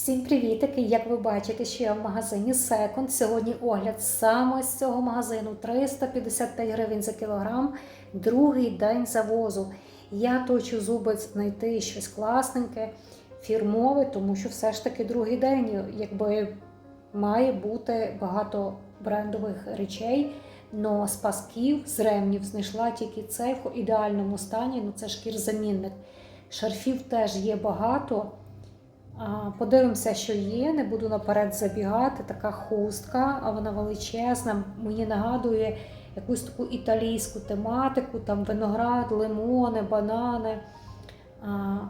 Всім привітики! Як ви бачите, що я в магазині Second. Сьогодні огляд саме з цього магазину 355 гривень за кілограм, другий день завозу. Я точу зуби знайти щось класненьке, фірмове, тому що все ж таки другий день, якби має бути багато брендових речей. Но з пасків, з ремнів знайшла тільки цей в ідеальному стані, ну це шкірзамінник. Шарфів теж є багато. Подивимося, що є. Не буду наперед забігати. Така хустка, а вона величезна. Мені нагадує якусь таку італійську тематику, там виноград, лимони, банани,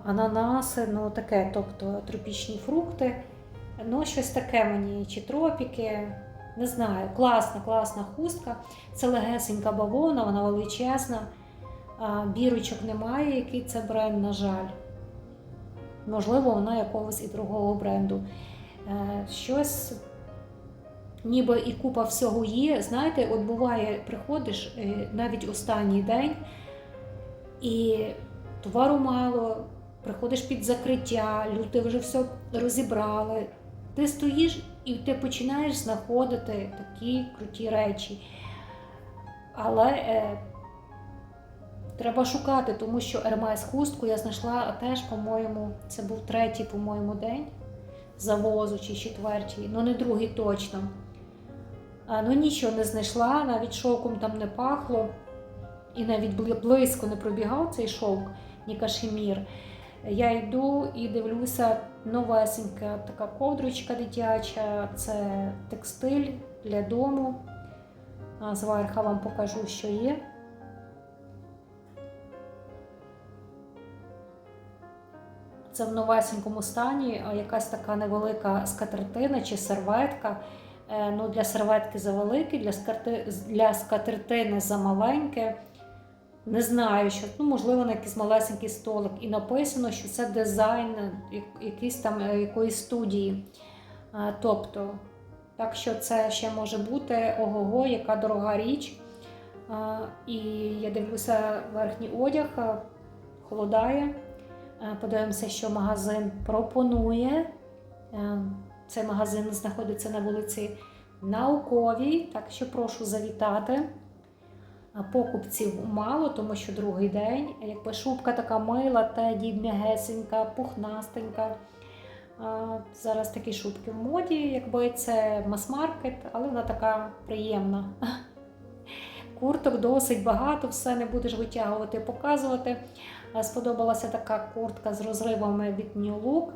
ананаси, ну таке, тобто тропічні фрукти. Ну, щось таке мені, чи тропіки. Не знаю, класна, класна хустка. Це легесенька бавовна, вона величезна. Бірочок немає, який це бренд, на жаль. Можливо, вона якогось і другого бренду. Е, Щось, ніби і купа всього є. Знаєте, от буває, приходиш е, навіть останній день, і товару мало, приходиш під закриття, люди вже все розібрали. Ти стоїш і ти починаєш знаходити такі круті речі. Але е, треба шукати, тому що Ермес хустку я знайшла теж, по-моєму, це був третій, по-моєму, день завозу чи четвертій, ну не другий точно. А, ну нічого не знайшла, навіть шовком там не пахло, і навіть близько не пробігав цей шовк, ні кашемір. Я йду і дивлюся новесенька така ковдрочка дитяча, це текстиль для дому. Зверха вам покажу, що є. Це в новесенькому стані, якась така невелика скатертина чи серветка. Е, Ну, для серветки завелике, для, для скатертини замаленьке. Не знаю, що ну, можливо на якийсь малесенький столик. І написано, що це дизайн якийсь там е, якоїсь студії. Тобто, так що це ще може бути ого-го, яка дорога річ. І я дивлюся верхній одяг, холодає. Е, Подивимося, що магазин пропонує. Е, Цей магазин знаходиться на вулиці Науковій, так що прошу завітати. Покупців мало, тому що другий день. Якби шубка така мила, теді м'ягесенька, пухнастенька. Зараз такі шубки в моді, якби це мас-маркет, але вона така приємна. Курток досить багато, все не будеш витягувати, показувати. Сподобалася така куртка з розривами від New Look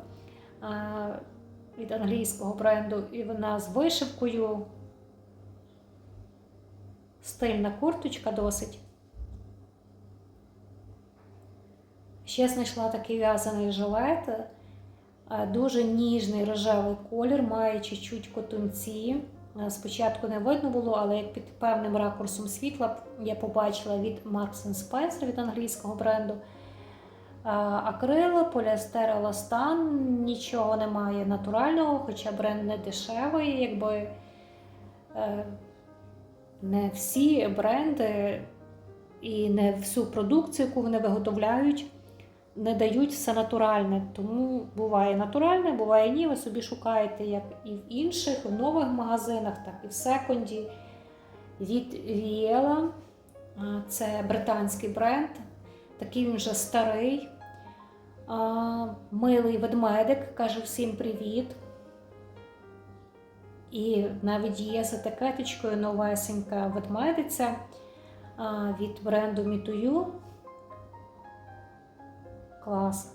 від англійського бренду, і вона з вишивкою. Стильна курточка досить. Ще знайшла такий в'язаний жилет, е, дуже ніжний рожевий колір, має чуть-чуть котунці. Спочатку не видно було, але як під певним ракурсом світла я побачила від Marks Spencer від англійського бренду. Акрил, поліестер, еластан, нічого немає натурального, хоча бренд не дешевий, якби е, не всі бренди і не всю продукцію, яку вони виготовляють, не дають все натуральне. Тому буває натуральне, буває ні. Ви собі шукаєте як і в інших, в нових магазинах, так і в секонді. Від Вієла. Це британський бренд. Такий він вже старий. Милий ведмедик каже всім привіт. І навіть є з етикеточкою новесенька ведмедиця від бренду Мітую. Клас.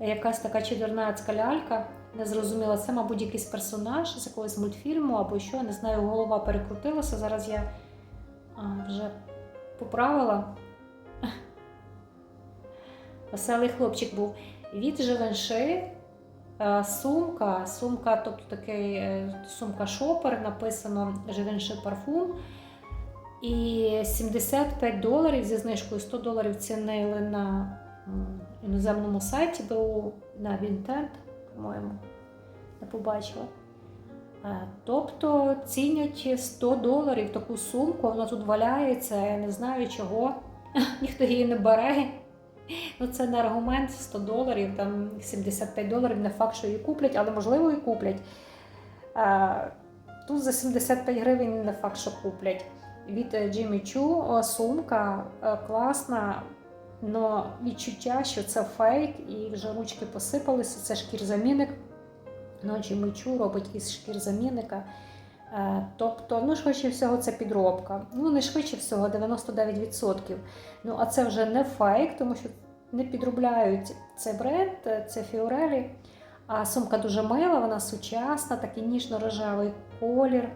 Якась така чудернацька лялька. Не зрозуміла, це, мабуть, якийсь персонаж з якогось мультфільму або що. Не знаю, голова перекрутилася. Зараз я вже поправила. Веселий хлопчик був. Від Живенши Е, Сумка, сумка, тобто такий е, сумка шопер, написано Живенши парфум. І 75 доларів зі знижкою 100 доларів цінили на іноземному сайті БУ на Vinted, по-моєму, не побачила. Е, Тобто цінять 100 доларів таку сумку, вона тут валяється, я не знаю чого, ніхто її не бере. Ну, це не аргумент 100 доларів, там 75 доларів, не факт, що її куплять, але можливо і куплять. Е, Тут за 75 гривень не факт, що куплять. Від Jimmy Choo е, сумка е, класна, але відчуття, що це фейк, і вже ручки посипалися. Це шкірзамінник. Ну, Jimmy Choo робить із шкірзамінника. Е, Тобто, ну, швидше всього, це підробка. Ну, не швидше всього, 99%. Ну, а це вже не фейк, тому що не підробляють цей бренд, це Фіорелі. А сумка дуже мила, вона сучасна, такий ніжно-рожевий колір.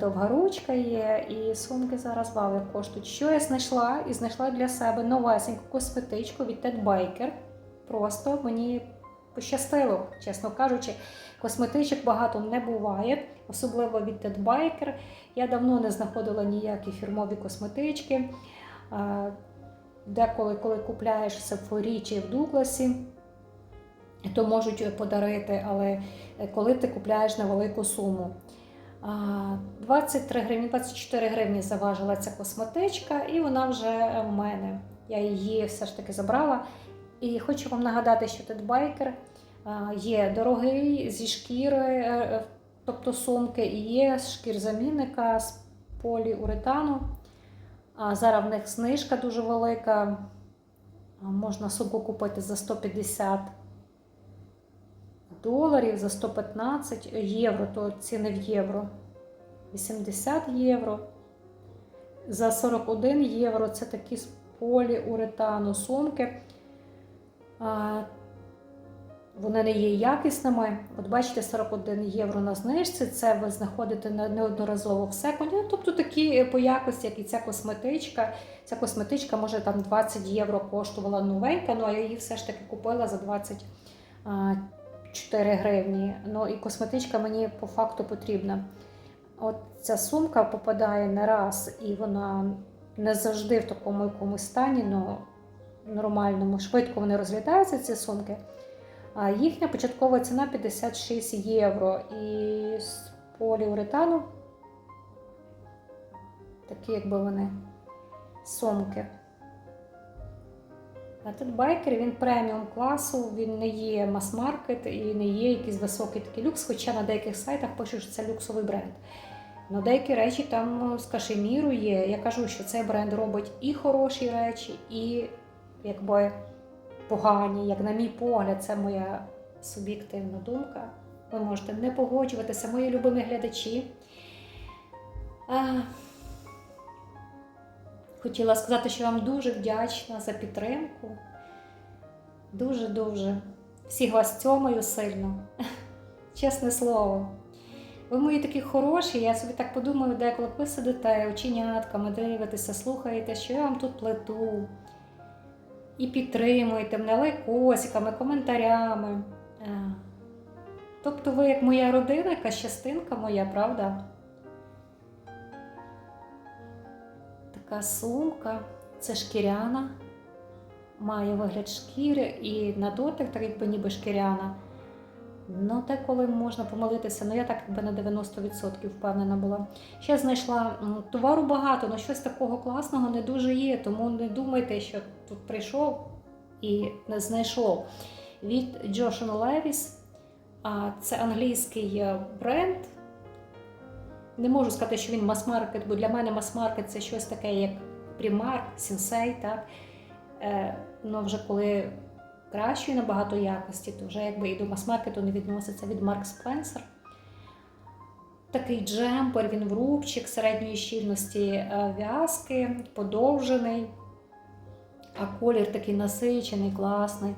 Довга ручка є, і сумки зараз як коштують. Що я знайшла? І знайшла для себе новесеньку косметичку від Ted Baker. Просто мені пощастило, чесно кажучи. Косметичок багато не буває, особливо від Ted Baker. Я давно не знаходила ніякі фірмові косметички. Деколи, коли купляєш в Sephora чи в Дугласі, то можуть подарити, але коли ти купляєш на велику суму. А, 23 гривні, 24 гривні заважила ця косметичка, і вона вже в мене. Я її все ж таки забрала. І хочу вам нагадати, що Baker а, є дорогий зі шкіри, е, е, тобто сумки, і є шкірзамінника з поліуретану. А зараз в них знижка дуже велика. Можна сумку купити за 150 доларів, за 115 євро, то ціни в євро. 80 євро. За 41 євро це такі з поліуретану сумки. Вони не є якісними. От бачите, 41 євро на знижці. Це ви знаходите не- неодноразово в секунді. Ну, Тобто такі по якості, як і ця косметичка. Ця косметичка може там 20 євро коштувала новенька, ну а я її все ж таки купила за 24 гривні. Ну і косметичка мені по факту потрібна. От ця сумка попадає не раз, і вона не завжди в такому якомусь стані, ну нормальному. Швидко вони розглядаються, ці сумки. А їхня початкова ціна 56 євро. І з поліуретану такі, якби вони сумки. А тут байкер, він преміум класу, він не є мас-маркет і не є якийсь високий такий люкс, хоча на деяких сайтах пишуть, що це люксовий бренд. Ну, деякі речі там з кашеміру є. Я кажу, що цей бренд робить і хороші речі, і якби погані. Як на мій погляд, це моя суб'єктивна думка. Ви можете не погоджуватися, мої любимі глядачі. А, Хотіла сказати, що вам дуже вдячна за підтримку. Дуже-дуже. Всіх вас цьомаю сильно. Чесне слово. Ви мої такі хороші, я собі так подумаю, деколи ви сидите оченятками, дивитеся, слухаєте, що я вам тут плету. І підтримуєте мене лайкосиками, коментарями. Е, Тобто ви як моя родина, якась частинка моя, правда? Така сумка, це шкіряна, має вигляд шкіри і на дотик, так якби ніби шкіряна. Ну, те, коли можна помилитися, ну я так якби на 90% впевнена була. Ще знайшла товару багато, але щось такого класного не дуже є. Тому не думайте, що тут прийшов і не знайшов. Від Levis. А це англійський е, бренд. Не можу сказати, що він мас-маркет, бо для мене мас-маркет це щось таке, як Primark, Sensei, так? Е, ну, вже коли кращої набагато якості, то вже якби і до мас-маркету не відноситься від Mark Spencer. Такий джемпер, він в рубчик середньої щільності е, в'язки, подовжений, а колір такий насичений, класний.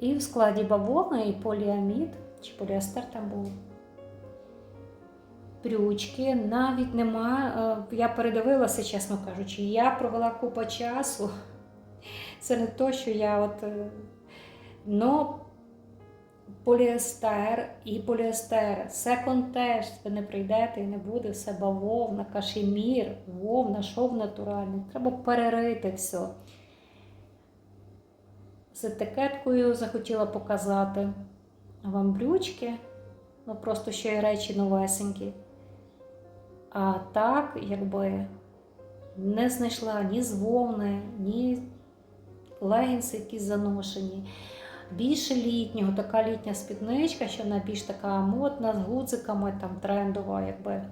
І в складі бавовна і поліамід, чи поліестер там був. Брючки навіть нема. е, Я передивилася, чесно кажучи, я провела купа часу. Це не то, що я от. е, Но поліестер і поліестер, секонд теж ви не прийдете і не буде все бавовна, кашемір, вовна, шов натуральний. Треба перерити все. З етикеткою захотіла показати вам брючки. Ну просто ще й речі новесенькі. А так, якби не знайшла ні з вовни, ні легінси якісь заношені. Більше літнього, така літня спідничка, що вона більш така модна, з гудзиками, там трендова, якби.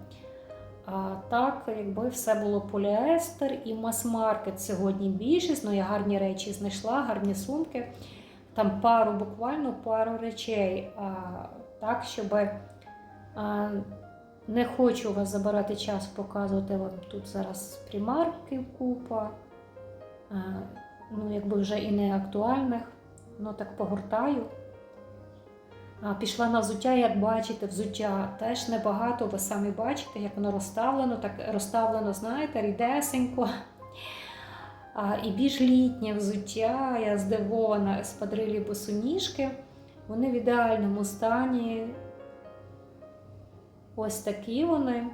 А так, якби все було поліестер і мас-маркет сьогодні більшість, ну я гарні речі знайшла, гарні сумки. Там пару, буквально пару речей. А, так, щоб а, не хочу у вас забирати час, показувати вам тут зараз примарки купа. Ну, якби вже і не актуальних. Ну так погортаю. А, Пішла на взуття, як бачите, взуття теж небагато, ви самі бачите, як воно розставлено, так розставлено, знаєте, рідесенько. А, І більш літнє взуття, я здивована еспадрилі босоніжки. Вони в ідеальному стані. Ось такі вони.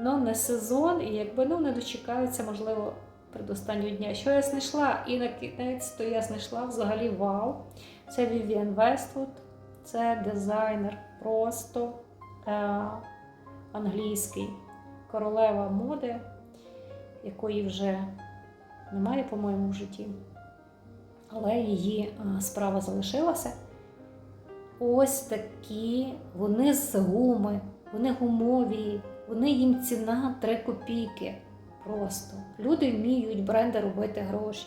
Ну, не сезон, і якби ну, не дочекаються, можливо, предостаннього дня. Що я знайшла? І на кінець то я знайшла взагалі вау. Це Vivienne Westwood, це дизайнер просто е- англійський, королева моди, якої вже немає, по-моєму, в житті. Але її е, справа залишилася. Ось такі, вони з гуми, вони гумові, вони їм ціна 3 копійки. Просто люди вміють бренди робити гроші.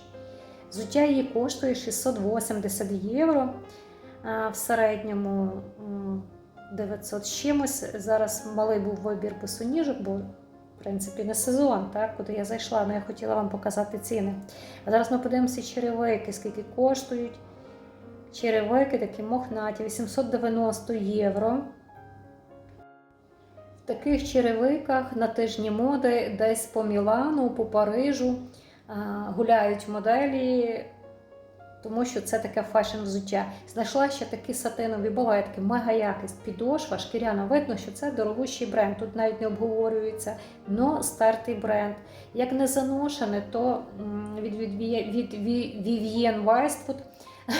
Взуття її коштує 680 євро. а В середньому 900 з чимось. Зараз малий був вибір босоніжок, бо, в принципі, не сезон, так, куди я зайшла, але я хотіла вам показати ціни. А зараз ми подивимося черевики, скільки коштують. Черевики такі мохнаті, 890 євро. В таких черевиках на тижні моди десь по Мілану, по Парижу гуляють моделі, тому що це таке фешн взуття. Знайшла ще такі сатинові, такі мега якість, підошва, шкіряна. Видно, що це дорогущий бренд. Тут навіть не обговорюється, но стартий бренд. Як не заношене, то від, від, від, від, від Westwood е,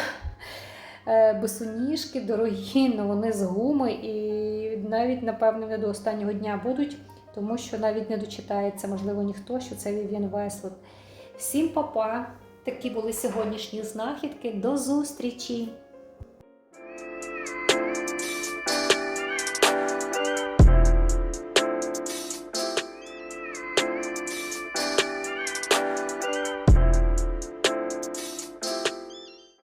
босоніжки дорогі, але вони з гуми і навіть, напевно, не до останнього дня будуть, тому що навіть не дочитається, можливо, ніхто, що це Вів'ян Веслот. Всім папа! Такі були сьогоднішні знахідки. До зустрічі!